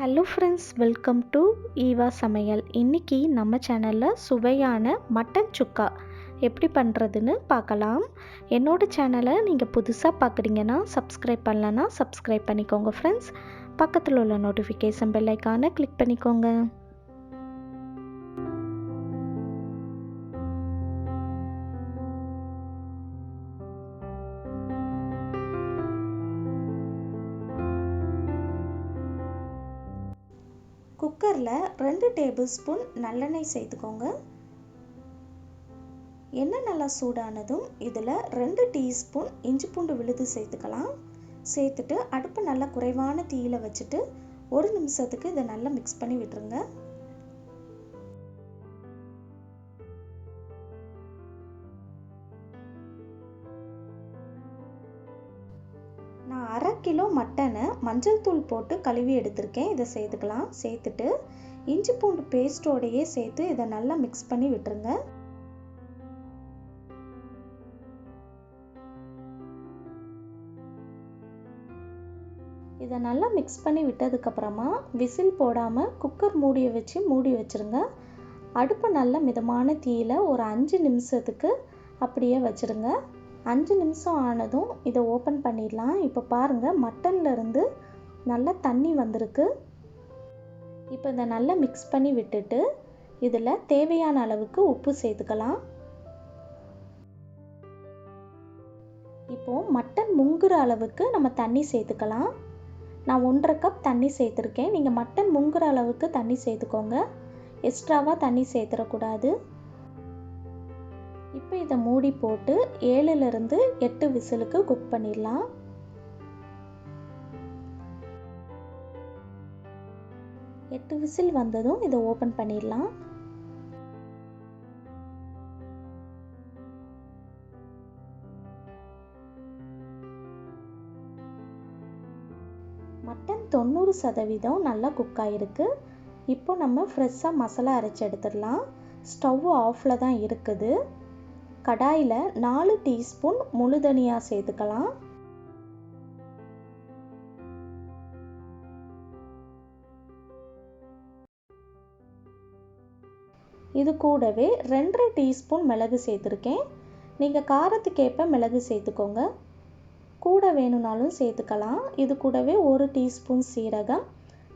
Hello friends welcome to Eva சமையல் இன்றைக்கி நம்ம சேனலில் சுவையான மட்டன் சுக்கா எப்படி பண்ணுறதுன்னு பார்க்கலாம். என்னோடய சேனலை நீங்கள் புதுசாக பார்க்குறீங்கன்னா சப்ஸ்கிரைப் பண்ணலன்னா சப்ஸ்கிரைப் பண்ணிக்கோங்க ஃப்ரெண்ட்ஸ் பக்கத்தில் உள்ள நோட்டிஃபிகேஷன் பெல் ஐக்கானை கிளிக் பண்ணிக்கோங்க. குக்கரில் ரெண்டு டேபிள் ஸ்பூன் நல்லெண்ணெய் சேர்த்துக்கோங்க. எண்ணெய் நல்லா சூடானதும் இதில் ரெண்டு டீஸ்பூன் இஞ்சி பூண்டு விழுது சேர்த்துக்கலாம். சேர்த்துட்டு அடுப்பு நல்லா குறைவான தீயில் வச்சுட்டு ஒரு நிமிஷத்துக்கு இதை நல்லா மிக்ஸ் பண்ணி விட்டுருங்க. மட்டனை மஞ்சள் தூள் போட்டு கழுவி எடுத்திருக்கேன். இதை சேர்த்துக்கலாம். சேர்த்துட்டு இஞ்சி பூண்டு பேஸ்ட்டோடையே சேர்த்து இதை நல்லா மிக்ஸ் பண்ணி விட்டுருங்க. இதை நல்லா மிக்ஸ் பண்ணி விட்டதுக்கப்புறமா விசில் போடாமல் குக்கர் மூடியை வச்சு மூடி வச்சுருங்க. அடுப்பை நல்ல மிதமான தீயில் ஒரு அஞ்சு நிமிஷத்துக்கு அப்படியே வச்சுருங்க. அஞ்சு நிமிஷம் ஆனதும் இதை ஓப்பன் பண்ணிடலாம். இப்போ பாருங்கள் மட்டன்லேருந்து நல்லா தண்ணி வந்திருக்கு. இப்போ இதை நல்லா மிக்ஸ் பண்ணி விட்டுட்டு இதில் தேவையான அளவுக்கு உப்பு சேர்த்துக்கலாம். இப்போது மட்டன் முங்குற அளவுக்கு நம்ம தண்ணி சேர்த்துக்கலாம். நான் ஒன்றரை கப் தண்ணி சேர்த்துருக்கேன். நீங்கள் மட்டன் முங்குற அளவுக்கு தண்ணி சேர்த்துக்கோங்க. எக்ஸ்ட்ராவாக தண்ணி சேர்த்துடக்கூடாது. இப்போ இதை மூடி போட்டு ஏழுலேருந்து எட்டு விசிலுக்கு குக் பண்ணிடலாம். எட்டு விசில் வந்ததும் இதை ஓப்பன் பண்ணிடலாம். மட்டன் தொண்ணூறு சதவீதம் நல்லா குக் ஆகிருக்கு இப்போ நம்ம ஃப்ரெஷ்ஷாக மசாலா அரைச்சி எடுத்துடலாம். ஸ்டவ் ஆஃபில் தான் இருக்குது. கடாயில் நாலு டீஸ்பூன் முழு தனியா சேர்த்துக்கலாம். இது கூடவே ரெண்டரை டீஸ்பூன் மிளகு சேர்த்துருக்கேன். நீங்கள் காரத்துக்கேற்ப மிளகு சேர்த்துக்கோங்க. கூட வேணும்னாலும் சேர்த்துக்கலாம். இது கூடவே ஒரு டீஸ்பூன் சீரகம்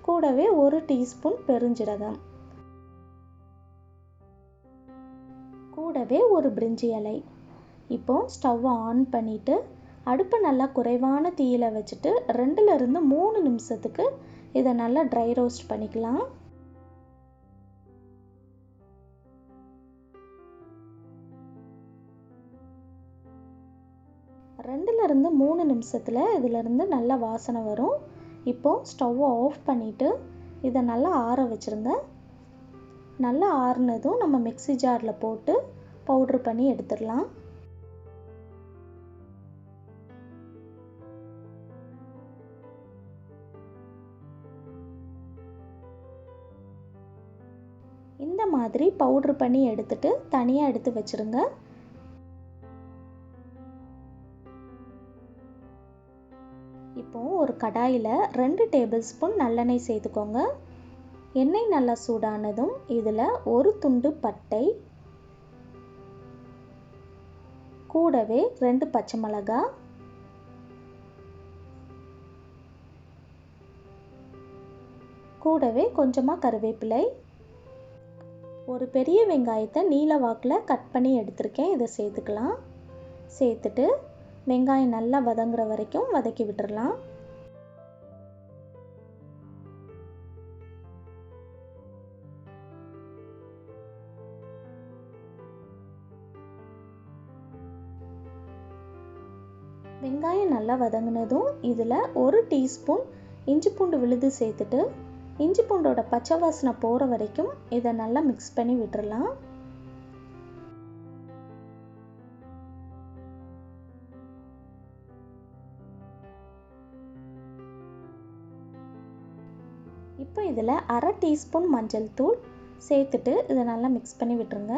கூடவே ஒரு டீஸ்பூன் பெருஞ்சீரகம். கூடவே ஒரு பிரிஞ்சி இலை. இப்போ ஸ்டவ்வை ஆன் பண்ணிவிட்டு அடுப்பை நல்லா குறைவான தீயில் வச்சுட்டு ரெண்டுலேருந்து மூணு நிமிஷத்துக்கு இதை நல்லா ட்ரை ரோஸ்ட் பண்ணிக்கலாம். ரெண்டுலேருந்து மூணு நிமிஷத்தில் இதிலேருந்து நல்ல வாசனை வரும். இப்போது ஸ்டவ்வை ஆஃப் பண்ணிவிட்டு இதை நல்லா ஆற வச்சுருங்க. நல்லா ஆறுனதும் நம்ம மிக்சி ஜாரில் போட்டு பவுட்ரு பண்ணி எடுத்துடலாம். இந்த மாதிரி பவுட்ரு பண்ணி எடுத்துட்டு தனியாக எடுத்து வச்சுருங்க. இப்போ ஒரு கடாயில் ரெண்டு டேபிள் ஸ்பூன் நல்லெண்ணெய் சேர்த்துக்கோங்க. எண்ணெய் நல்லா சூடானதும் இதில் ஒரு துண்டு பட்டை கூடவே ரெண்டு பச்சை மிளகா. கூடவே கொஞ்சமாக கருவேப்பிலை. ஒரு பெரிய வெங்காயத்தை நீல வாக்கில் கட் பண்ணி எடுத்திருக்கேன். இதை சேர்த்துக்கலாம். சேர்த்துட்டு வெங்காயம் நல்லா வதங்குற வரைக்கும் வதக்கி விட்டுடலாம் வெங்காயம் நல்லா வதங்கினதும் இதில் ஒரு டீஸ்பூன் இஞ்சி பூண்டு விழுது சேர்த்துட்டு இஞ்சி பூண்டோட பச்சை வாசனை போகிற வரைக்கும் இதை நல்லா மிக்ஸ் பண்ணி விட்டுடலாம் இப்போ இதில் அரை டீஸ்பூன் மஞ்சள் தூள் சேர்த்துட்டு இதை நல்லா மிக்ஸ் பண்ணி விட்டுருங்க.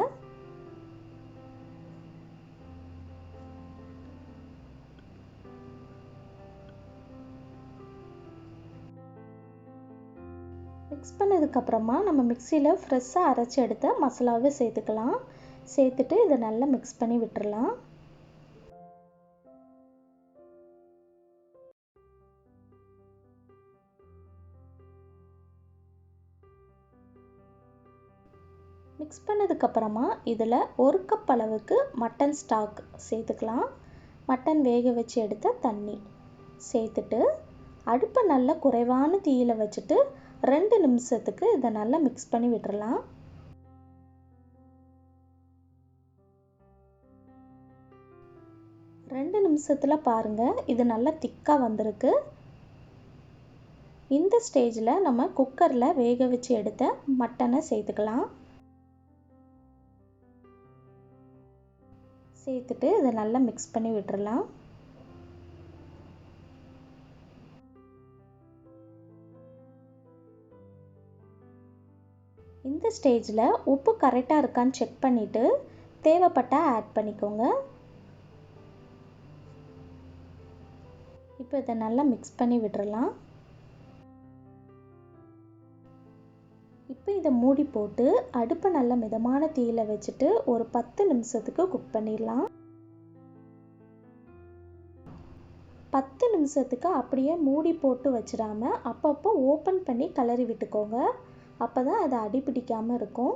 மிக்ஸ் பண்ணதுக்கப்புறமா நம்ம மிக்சியில் ஃப்ரெஷ்ஷாக அரைச்சி எடுத்த மசாலாவே சேர்த்துக்கலாம். சேர்த்துட்டு இதை நல்லா மிக்ஸ் பண்ணி விட்டுடலாம் மிக்ஸ் பண்ணதுக்கப்புறமா இதில் ஒரு கப் அளவுக்கு மட்டன் ஸ்டாக் சேர்த்துக்கலாம். மட்டன் வேக வச்சு எடுத்த தண்ணி சேர்த்துட்டு அடுப்பை நல்லா குறைவான தீயில் வச்சுட்டு ரெண்டு நிமிஷத்துக்கு இதை நல்லா மிக்ஸ் பண்ணி விட்டுறலாம். ரெண்டு நிமிஷத்தில் பாருங்கள் இது நல்லா திக்காக வந்திருக்கு. இந்த ஸ்டேஜில் நம்ம குக்கரில் வேக வச்சு எடுத்த மட்டனை சேர்த்துக்கலாம். சேர்த்துட்டு இதை நல்லா மிக்ஸ் பண்ணி விட்டுறலாம். இந்த ஸ்டேஜில் உப்பு கரெக்டாக இருக்கான்னு செக் பண்ணிவிட்டு தேவைப்பட்டால் ஆட் பண்ணிக்கோங்க. இப்போ இதை நல்லா மிக்ஸ் பண்ணி விட்டுறலாம். இப்போ இதை மூடி போட்டு அடுப்பை நல்ல மிதமான தீயில் வச்சுட்டு ஒரு பத்து நிமிஷத்துக்கு குக் பண்ணிடலாம். பத்து நிமிஷத்துக்கு அப்படியே மூடி போட்டு வச்சிடாம அப்பப்போ ஓப்பன் பண்ணி கிளறி விட்டுக்கோங்க. அப்போ தான் அது அடிபிடிக்காமல் இருக்கும்.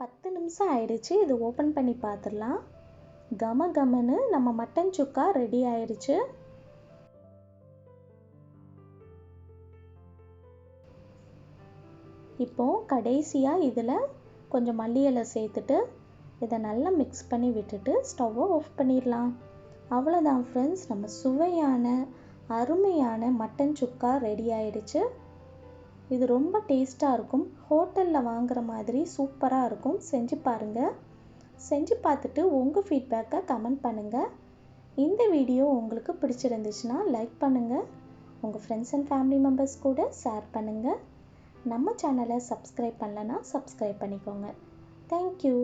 பத்து நிமிஷம் ஆயிடுச்சு இது ஓப்பன் பண்ணி பார்த்துடலாம் கம கமன்னு நம்ம மட்டன் சுக்கா ரெடி ஆயிடுச்சு. இப்போ கடைசியாக இதில் கொஞ்சம் மல்லி இலை சேர்த்துட்டு இதை நல்லா மிக்ஸ் பண்ணி விட்டுட்டு ஸ்டவ்வை ஆஃப் பண்ணிடலாம். அவ்வளோதான் ஃப்ரெண்ட்ஸ் நம்ம சுவையான அருமையான மட்டன் சுக்கா ரெடி ஆயிடுச்சு. இது ரொம்ப டேஸ்ட்டாக இருக்கும். ஹோட்டலில் வாங்குற மாதிரி சூப்பராக இருக்கும். செஞ்சு பாருங்கள் செஞ்சு பார்த்துட்டு உங்கள் ஃபீட்பேக்கை கமெண்ட் பண்ணுங்கள் இந்த வீடியோ உங்களுக்கு பிடிச்சிருந்துச்சுன்னா லைக் பண்ணுங்கள் உங்கள் ஃப்ரெண்ட்ஸ் அண்ட் ஃபேமிலி மெம்பர்ஸ் கூட ஷேர் பண்ணுங்கள் நம்ம சேனலை சப்ஸ்கிரைப் பண்ணலன்னா சப்ஸ்கிரைப் பண்ணிக்கோங்க. தேங்க்யூ